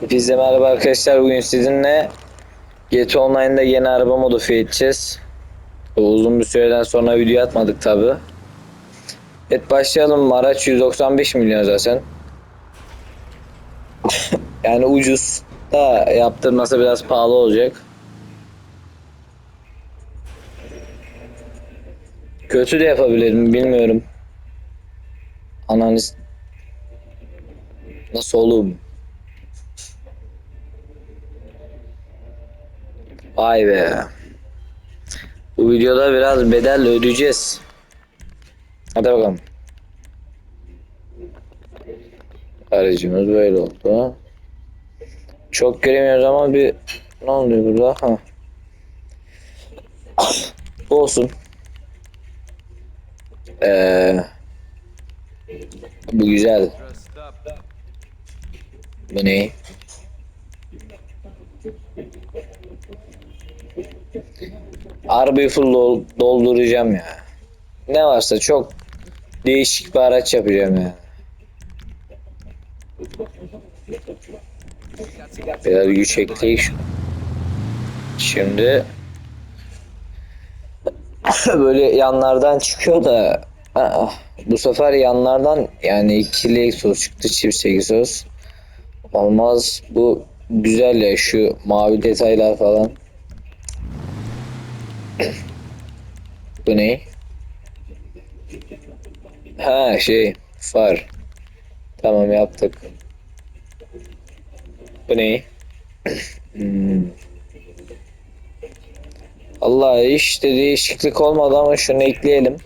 Hepinize merhaba arkadaşlar. Bugün sizinle GT Online'da yeni araba modifiye edeceğiz. Uzun bir süreden sonra video atmadık tabi. Evet başlayalım. Araç 195 milyon zaten. yani ucuz da yaptırması biraz pahalı olacak. Kötü de yapabilirim bilmiyorum. Analiz Nasıl oğlum? Vay be. Bu videoda biraz bedel ödeyeceğiz. Hadi bakalım. Aracımız böyle oldu. Çok göremiyoruz ama bir ne oluyor burada? Ha. Bu olsun. Ee, bu güzel. Bu ne? Arabayı full dol- dolduracağım ya. Ne varsa çok değişik bir araç yapacağım ya. Biraz güç ekleyik Şimdi böyle yanlardan çıkıyor da bu sefer yanlardan yani ikili egzoz çıktı çift egzoz. Olmaz bu güzel ya şu mavi detaylar falan. Bu ne? Ha şey far. Tamam yaptık. Bu ne? Hmm. Allah işte değişiklik olmadı ama şunu ekleyelim.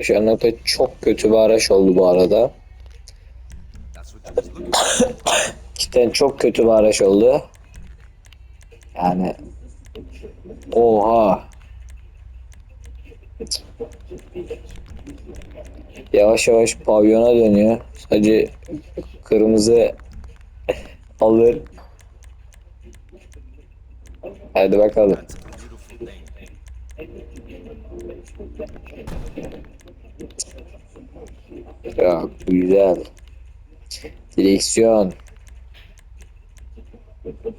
Şu nokta çok kötü bir araç oldu bu arada. Cidden çok kötü bir araç oldu. Yani oha. Yavaş yavaş pavyona dönüyor. Sadece kırmızı alır. Hadi bakalım. Çok güzel. Direksiyon.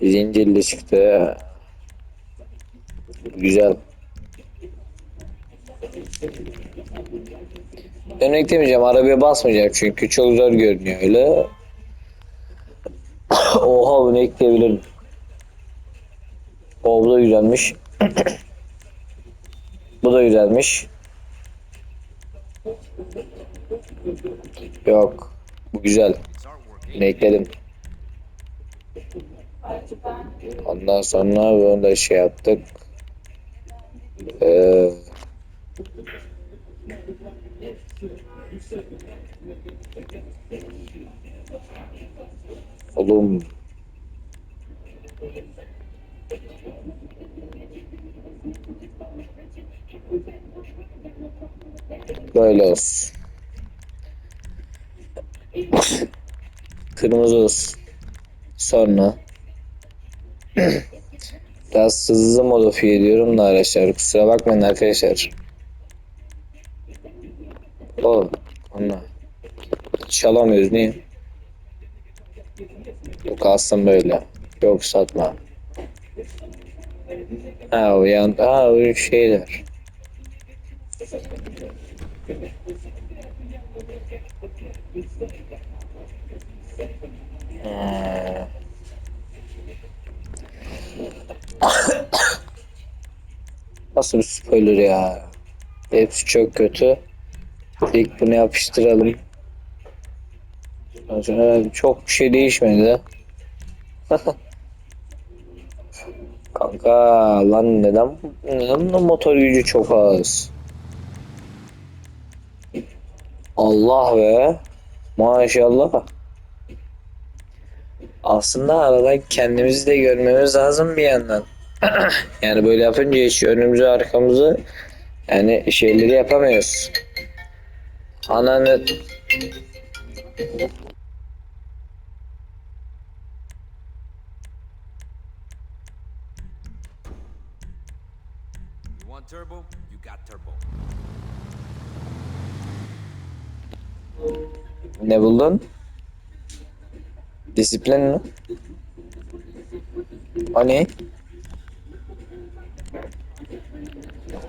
Zincirli çıktı. Güzel. Ben eklemeyeceğim. Arabaya basmayacağım çünkü çok zor görünüyor öyle. Oha bunu ekleyebilirim. O bu da güzelmiş. bu da güzelmiş. Yok. Bu güzel. Bunu ekledim. Ondan sonra da şey yaptık. Ee, oğlum. Böyle olsun. Kırmızı olsun. Sonra biraz hızlı modifiye ediyorum da arkadaşlar. Kusura bakmayın arkadaşlar. O, ona. Çalamıyoruz niye? Yok alsın böyle. Yok satma. Ha o yan, ha o şeyler. Hmm. Nasıl bir spoiler ya? Hepsi çok kötü. İlk bunu yapıştıralım. Çok bir şey değişmedi de. Kanka lan neden neden bu motor gücü çok az? Allah be. Maşallah. Aslında arada kendimizi de görmemiz lazım bir yandan. yani böyle yapınca hiç önümüzü arkamızı yani şeyleri yapamıyoruz. Ananı turbo? You got turbo. Ne buldun? Disiplin mi? O ne?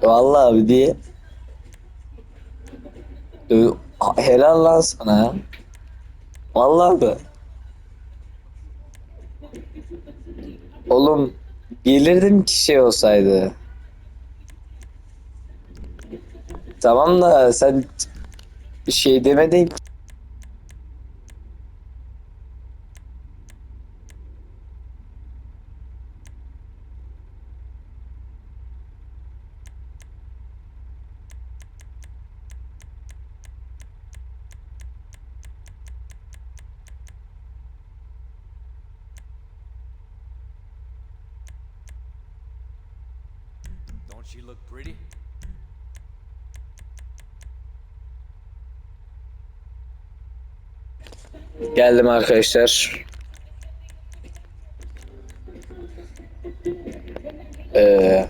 Vallahi abi diye. Helal lan sana ya. Vallahi abi. Oğlum gelirdim ki şey olsaydı. Tamam da sen şey demedin. She look pretty? Geldim arkadaşlar. Ee,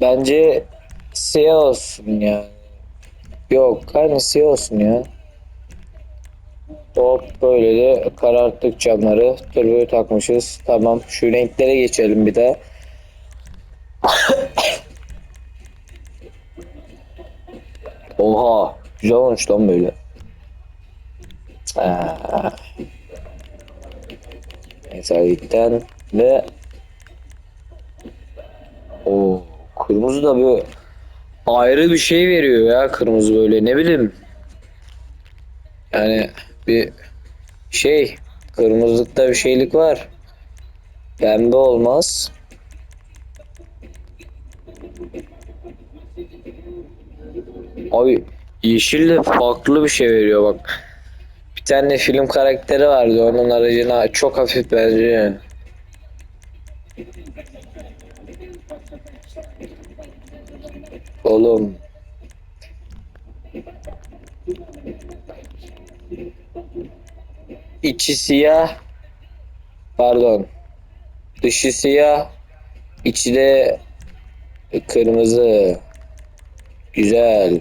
bence siyah olsun ya. Yok, hani siyah olsun ya. Hop böyle de kararttık camları. Turboyu takmışız. Tamam şu renklere geçelim bir de. Oha güzel olmuş lan böyle. Metallikten ve o kırmızı da bir ayrı bir şey veriyor ya kırmızı böyle ne bileyim. Yani bir şey kırmızılıkta bir şeylik var. Pembe olmaz. Ay yeşil de farklı bir şey veriyor bak. Bir tane film karakteri vardı onun aracına çok hafif benziyor. Oğlum. İçi siyah. Pardon. Dışı siyah. İçi de kırmızı. Güzel.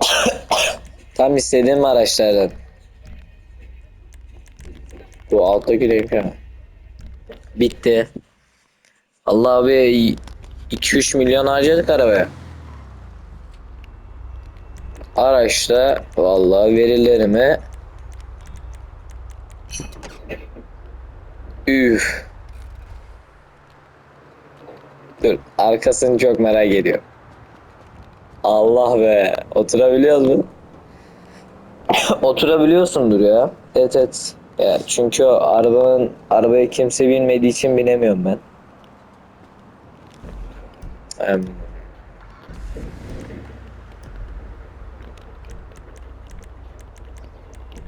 Tam istediğim araçlardan. Bu alttaki renk ha. Bitti Allah abi 2-3 milyon harcadık arabaya araçta vallahi verilerimi Üf. Dur arkasını çok merak ediyorum. Allah be. Oturabiliyor musun? Oturabiliyorsundur ya. Evet evet. Ya çünkü arabanın arabayı kimse bilmediği için binemiyorum ben. Em.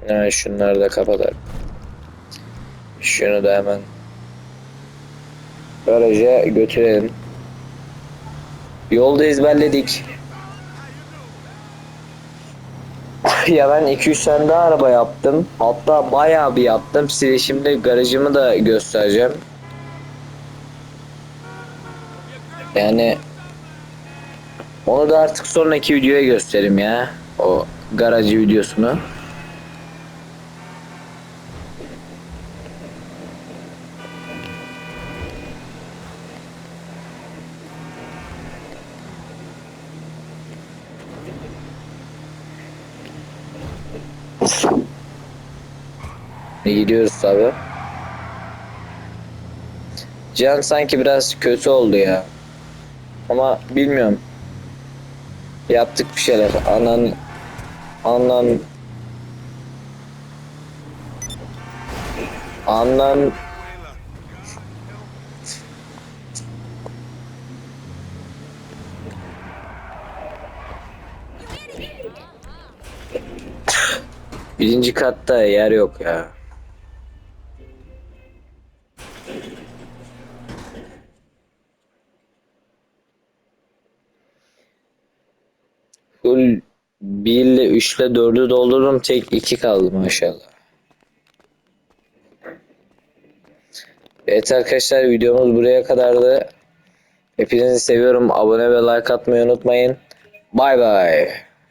Hemen şunları da kapatalım. Şunu da hemen garaja götürelim. Yolda ezberledik. Ya ben 2-3 tane daha araba yaptım. Hatta bayağı bir yaptım. Size şimdi garajımı da göstereceğim. Yani onu da artık sonraki videoya göstereyim ya. O garajı videosunu. E, Gidiyoruz tabi. Can sanki biraz kötü oldu ya. Ama bilmiyorum. Yaptık bir şeyler. Anan anan anan birinci katta yer yok ya. Full 1 ile 3 ile 4'ü doldururum. Tek 2 kaldı maşallah. Evet arkadaşlar videomuz buraya kadardı. Hepinizi seviyorum. Abone ve like atmayı unutmayın. Bay bay.